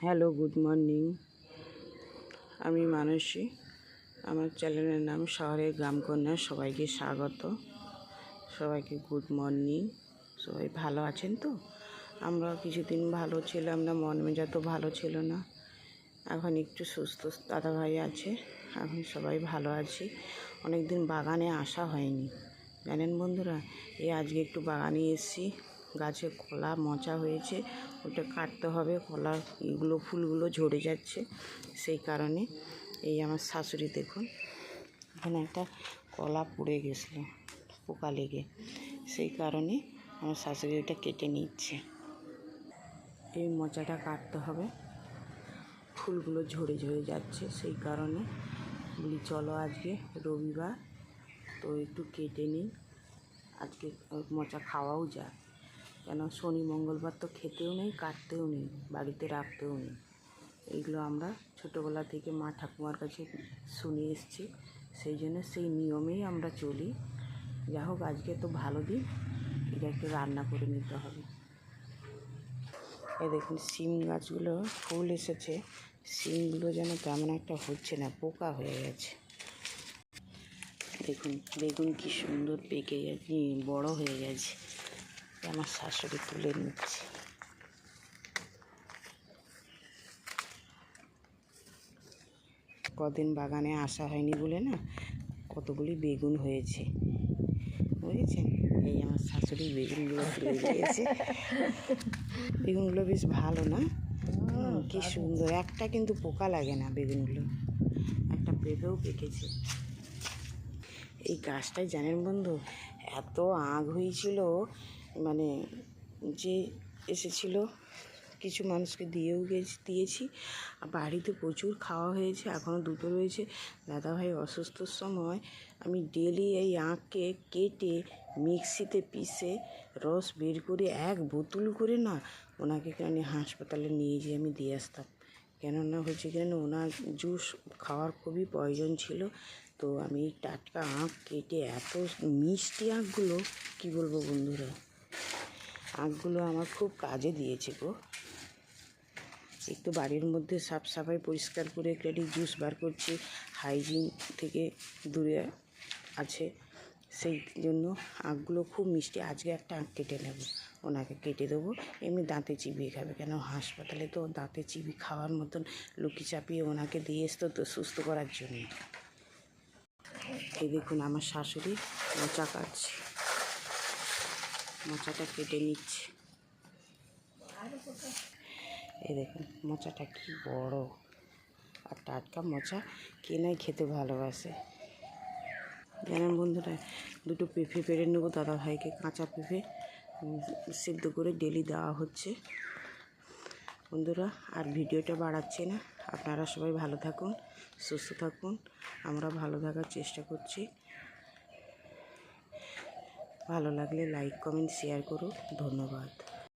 Hello good morning আমি মানসী। আমার চ্যানেলের নাম শহরের গ্রামকন্যা সবাইকে স্বাগত। সবাইকে গুড মর্নিং সবাই ভালো আছেন তো? আমরা কিছুদিন ভালো ছিলাম না, মন মেজাজ তো ভালো ছিল না। এখন একটু সুস্থ দাদাভাই আছে। এখন সবাই ভালো আছি। অনেক দিন বাগানে আসা হয়নি। জানেন বন্ধুরা, এই আজকে একটু বাগানে এসেছি। গাছে কলা মোচা হয়েছে, ওটা কাটতে হবে কলার এগুলো, ফুলগুলো ঝরে যাচ্ছে। সেই কারণে এই আমার শাশুড়ি দেখুন, এখানে একটা কলা পুড়ে গেছিল, পোকা লেগে। সেই কারণে আমার শাশুড়ি ওটা কেটে নিচ্ছে। এই মোচাটা কাটতে হবে, ফুলগুলো ঝরে ঝরে যাচ্ছে। সেই কারণে বলি, চলো আজকে রবিবার, তো একটু কেটে নিই, আজকে মোচা খাওয়াও যায় কেন শনি, মঙ্গলবার তো খেতেও নেই, কাটতেও নেই, বাড়িতে রাখতেও নেই। এইগুলো আমরা ছোটোবেলা থেকে মা ঠাকুমার কাছে শুনে এসছি। সেই জন্য সেই নিয়মেই আমরা চলি। যা হোক, আজকে তো ভালো দিন। এটা একটু রান্না করে নিতে হবে। এই দেখুন সিম গাছগুলো ফুল এসেছে। সিমগুলো যেন তেমন একটা হচ্ছে না, পোকা হয়ে গেছে। দেখুন, বেগুন কি সুন্দর পেকে বড় হয়ে গেছে। আমার শাশুড়ি তুলে নিচ্ছে। কদিন বাগানে আসা হয়নি বলে না কতগুলি বেগুন হয়েছে। বুঝেছেন? এই আমার শাশুড়ি বেগুনগুলো তুলে দিয়েছে। বেগুনগুলো বেশ ভালো না? কি সুন্দর। একটা কিন্তু পোকা লাগে না বেগুনগুলো। একটা পেঁপেও পেকেছে। এই গাছটায় জানেন বন্ধু এত আগ হয়েছিল মানে যে এসেছিল, কিছু মানুষকে দিয়েও গেছি, দিয়েছি। বাড়িতে প্রচুর খাওয়া হয়েছে এখনও দুটো রয়েছে। দাদাভাই অসুস্থর সময়, আমি ডেলি এই আঁককে কেটে মিক্সিতে পিষে রস বের করে এক বোতল করে না, ওনাকে কেন হাসপাতালে নিয়ে যেয়ে আমি দিয়ে আসতাম। কেননা হচ্ছে কেন ওনার জুস খাওয়ার খুবই প্রয়োজন ছিল। তো আমি টাটকা আঁক কেটে এত মিষ্টি আঁকগুলো, কী বলব বন্ধুরা? আঁকগুলো আমার খুব কাজে দিয়েছে গো। একটু বাড়ির মধ্যে সাফ সাফাই পরিষ্কার করে একটু জুস বার করছি হাইজিন থেকে দূরে আছে। সেই জন্য আঁকগুলো খুব মিষ্টি। আজকে একটা আঁক কেটে নেব, ওনাকে কেটে দেবো। এমনি দাঁতে চিবিয়ে খাবে কেন? হাসপাতালে তো দাঁতে চিবি খাওয়ার মতন লুকি চাপিয়ে ওনাকে দিয়ে আসতো তো সুস্থ করার জন্য। এই দেখুন আমার শাশুড়ি মোচা কাটছে মোচাটা কেটে নিচ্ছে। এই দেখুন, মোচাটা কি বড়। আর টাটকা মোচা কে নাই খেতে ভালোবাসে। জানেন বন্ধুরা, দুটো পেঁপে পেরে নেব, দাদা ভাইকে কাঁচা পেঁপে সিদ্ধ করে ডেলি দেওয়া হচ্ছে। বন্ধুরা, আর ভিডিওটা বাড়াচ্ছি না। আপনারা সবাই ভালো থাকুন, সুস্থ থাকুন। আমরা ভালো থাকার চেষ্টা করছি। ভালো লাগলে লাইক কমেন্ট শেয়ার করুন। ধন্যবাদ।